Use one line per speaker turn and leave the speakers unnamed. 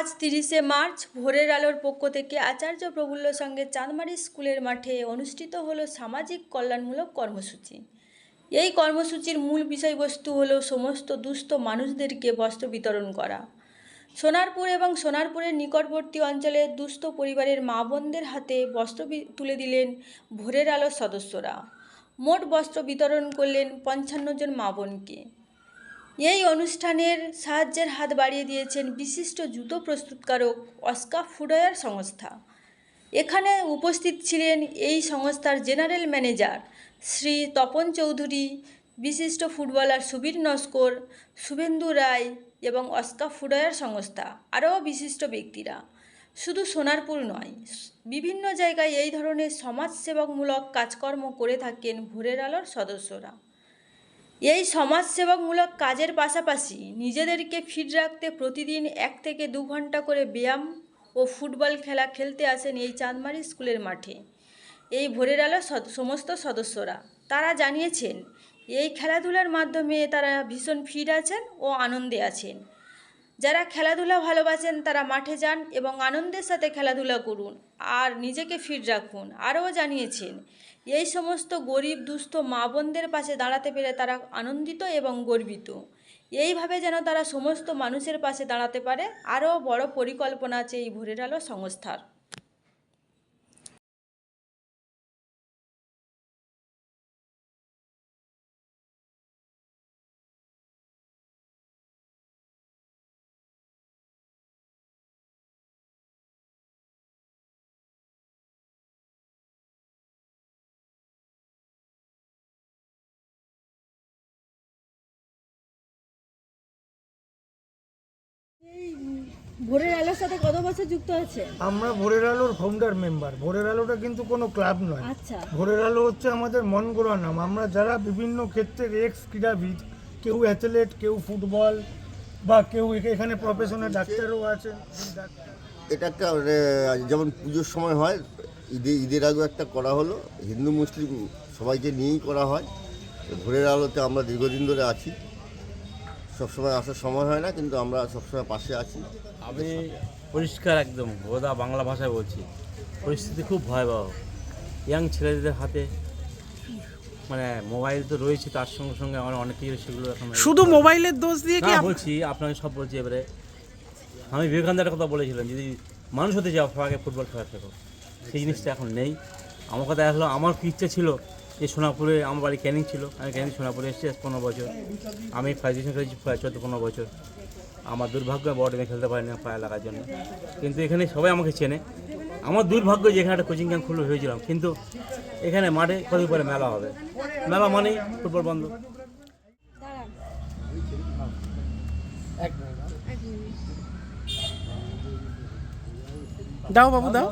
আজ তিরিশে মার্চ, ভোরের আলোর পক্ষ থেকে আচার্য প্রফুল্ল সঙ্গে চাঁদমারি স্কুলের মাঠে অনুষ্ঠিত হলো সামাজিক কল্যাণমূলক কর্মসূচি। এই কর্মসূচির মূল বিষয়বস্তু হলো সমস্ত দুস্থ মানুষদেরকে বস্ত্র বিতরণ করা। সোনারপুর এবং সোনারপুরের নিকটবর্তী অঞ্চলের দুস্থ পরিবারের মা বোনদের হাতে বস্ত্র তুলে দিলেন ভোরের আলোর সদস্যরা। মোট বস্ত্র বিতরণ করলেন পঞ্চান্ন জন মা বোনকে। এই অনুষ্ঠানের সাহায্যের হাত বাড়িয়ে দিয়েছেন বিশিষ্ট জুতো প্রস্তুতকারক অস্কা ফুডওয়্যার সংস্থা। এখানে উপস্থিত ছিলেন এই সংস্থার জেনারেল ম্যানেজার শ্রী তপন চৌধুরী, বিশিষ্ট ফুটবলার সুবীর নস্কর, শুভেন্দু রায় এবং অস্কা ফুডওয়্যার সংস্থা, আরও বিশিষ্ট ব্যক্তিরা। শুধু সোনারপুর নয়, বিভিন্ন জায়গায় এই ধরনের সমাজসেবামূলক কাজকর্ম করে থাকেন ভোরের আলোর সদস্যরা। এই সমাজসেবামূলক কাজের পাশাপাশি নিজেদেরকে ফিট রাখতে প্রতিদিন এক থেকে দু ঘণ্টা করে ব্যায়াম ও ফুটবল খেলা খেলতে আসেন এই চাঁদমারি স্কুলের মাঠে। এই ভোরের আলো সমস্ত সদস্যরা। তারা জানিয়েছেন, এই খেলাধুলার মাধ্যমে তারা ভীষণ ফিট আছেন ও আনন্দে আছেন। যারা খেলাধুলা ভালোবাসেন তারা মাঠে যান এবং আনন্দের সাথে খেলাধুলা করুন। আর নিজেকে ফিট রাখুন। আরও জানিয়েছেন, এই সমস্ত গরিব, দুস্থ মা বোনদের পাশে দাঁড়াতে পেরে তারা আনন্দিত এবং গর্বিত। এইভাবে যেন তারা সমস্ত মানুষের পাশে দাঁড়াতে পারে, আরও বড় পরিকল্পনা আছে এই ভোরের আলো সংস্থার। ভোরের আলোর সাথে কত বছর যুক্ত আছে?
আমরা ভোরের আলোর ফাউন্ডার মেম্বার ভোরের আলোটা কিন্তু কোনো ক্লাব নয়।
আচ্ছা।
ভোরের আলো হচ্ছে আমাদের মন গড়া নাম। আমরা যারা বিভিন্ন ক্ষেত্রে এক্স ক্রীড়াবিদ কেউ অ্যাথলেট কেউ ফুটবল বা কেউ এখা- এখানে প্রফেশনাল ডাক্তারও আছেন
এটা একটা মানে, যেমন পুজোর সময় হয় ঈদে ঈদের আগেও একটা করা হলো। হিন্দু মুসলিম সবাইকে নিয়েই করা হয়। ভোরের আলোতে আমরা দীর্ঘদিন ধরে আছি। সবসময় আসার সময় হয় না কিন্তু আমরা সবসময় পাশে আছি।
আমি পরিষ্কার একদম গোদা বাংলা ভাষায় বলছি। পরিস্থিতি খুব ভয়াবহ। ইয়াং ছেলেদের হাতে মানে মোবাইল তো রয়েছে তার সঙ্গে সঙ্গে আমার অনেক কিছু সেগুলো এখন
শুধু মোবাইলের দোষ দিয়ে কি
বলছি আপনাকে সব বলছি এবারে। আমি বিবেকানন্দের কথা বলেছিলাম যদি মানুষ হতে যাও সবাইকে ফুটবল খেলা শেখো সেই জিনিসটা এখন নেই। আমার কথা হলো আমার কি ইচ্ছা ছিল যে সোনাপুরে আমার বাড়ি ক্যানিং ছিল। আমি ক্যানিং সোনাপুরে এসেছি পনেরো বছর। আমি ফাইজেশন খেলেছি প্রায় চোদ্দ পনেরো বছর। আমার দুর্ভাগ্য বড় টিমে খেলতে পারিনি পায়ে লাগার জন্য। কিন্তু এখানে সবাই আমাকে চেনে। আমার দুর্ভাগ্য যে এখানে একটা কোচিং ক্যাম্প খুলে হয়েছিলাম। কিন্তু এখানে মাঠে কদিন পরে মেলা হবে। মেলা মানেই ফুটবল বন্ধ।
দাও বাবু দাও।